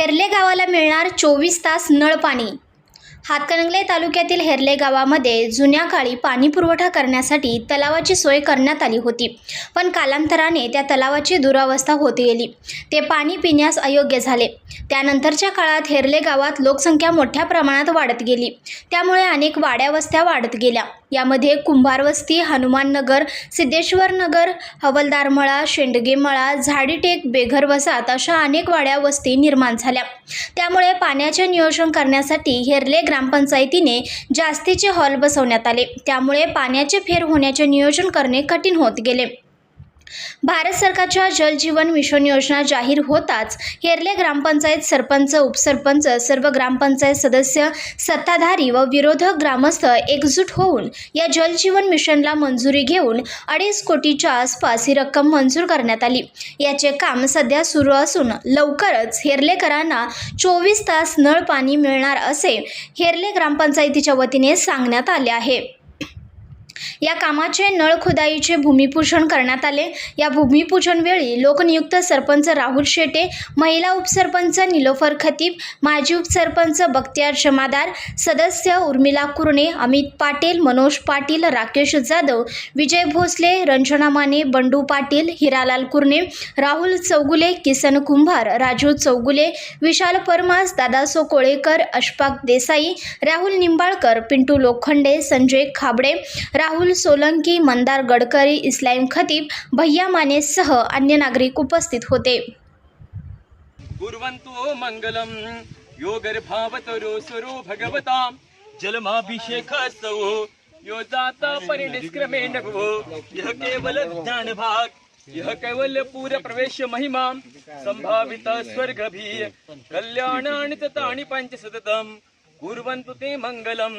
केरले गावाला मिळणार चोवीस तास नळ पाणी हातकणंगले तालुक्यातील हेरले गावामध्ये जुन्या काळी पाणी पुरवठा करण्यासाठी तलावाची सोय करण्यात आली होती. पण कालांतराने त्या तलावाची दुरावस्था होत गेली. ते पाणी पिण्यास अयोग्य झाले. त्यानंतरच्या काळात हेरले गावात लोकसंख्या मोठ्या प्रमाणात वाढत गेली. त्यामुळे अनेक वाड्यावस्त्या वाढत गेल्या. यामध्ये कुंभारवस्ती हनुमाननगर सिद्धेश्वर नगर हवलदारमळा शेंडगेमळा झाडीटेक बेघर वसाहत अशा अनेक वाड्या वस्ती निर्माण झाल्या. त्यामुळे पाण्याचे नियोजन करण्यासाठी हेरले ग्रामपंचायतीने जास्तीचे हॉल बसवण्यात आले. त्यामुळे पाण्याचे फेर होण्याचे नियोजन करणे कठीण होत गेले. भारत सरकारच्या जल जीवन मिशन योजना जाहीर होताच हेरले ग्रामपंचायत सरपंच उपसरपंच सर्व ग्रामपंचायत सदस्य सत्ताधारी व विरोधक ग्रामस्थ एकजूट होऊन या जल जीवन मिशनला मंजुरी घेऊन अडीच कोटीच्या आसपास ही रक्कम मंजूर करण्यात आली. याचे काम सध्या सुरू असून लवकरच हेरलेकरांना चोवीस तास नळ पाणी मिळणार असे हेरले ग्रामपंचायतीच्या वतीने सांगण्यात आले आहे. या कामाचे नळ खुदाईचे भूमिपूजन करण्यात आले. या भूमिपूजनवेळी लोकनियुक्त सरपंच राहुल शेटे महिला उपसरपंच निलोफर खतीब माजी उपसरपंच बख्तियार जमादार सदस्य उर्मिला कुरणे अमित पाटील मनोज पाटील राकेश जाधव विजय भोसले रंजना माने बंडू पाटील हिरालाल कुरणे राहुल चौगुले किसन कुंभार राजू चौगुले विशाल परमास दादासो कोळेकर अशफाक देसाई राहुल निंबाळकर पिंटू लोखंडे संजय खाबडे राहुल सोलंकी मंदार गडकरी इस्लाम खतीब भैया माने सह अन्य नागरिक उपस्थित होते. कुर्वन्तो मङ्गलम् यो गर्भावतरो स्वरो भगवतां जलमाभिषेकस्तौ यो जाता परिनिष्क्रमेण भो। यः केवल ज्ञानभाग यः केवल पूर प्रवेश महिमां संभावित स्वर्गभी कल्याणानि तानि पञ्च सततं कुर्वन्तु ते मङ्गलम्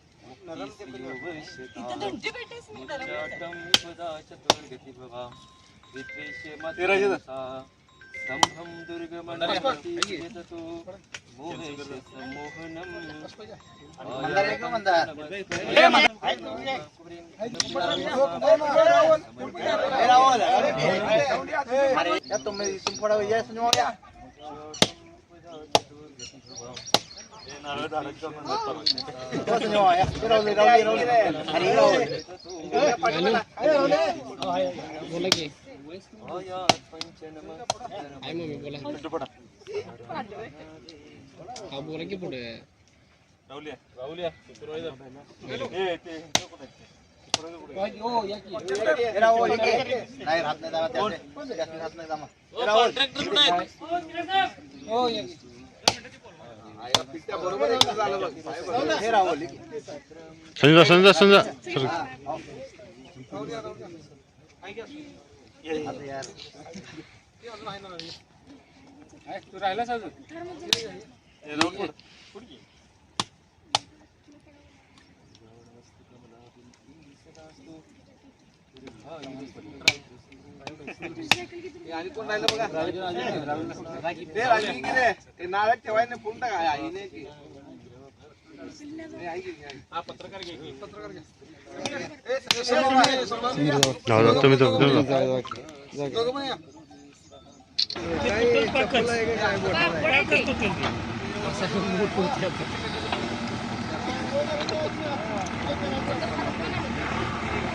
సంహం దుర్గమనో మోహనం తొమ్మిది సింపుడు बोला की. मम्मी बोला हा बोला की पुढे राहुल, नाही राहत नाही समजा समजा समजा सर तू यार. आणि ते नाळात ठेवाय ना फोन टाका आईने की तुम्ही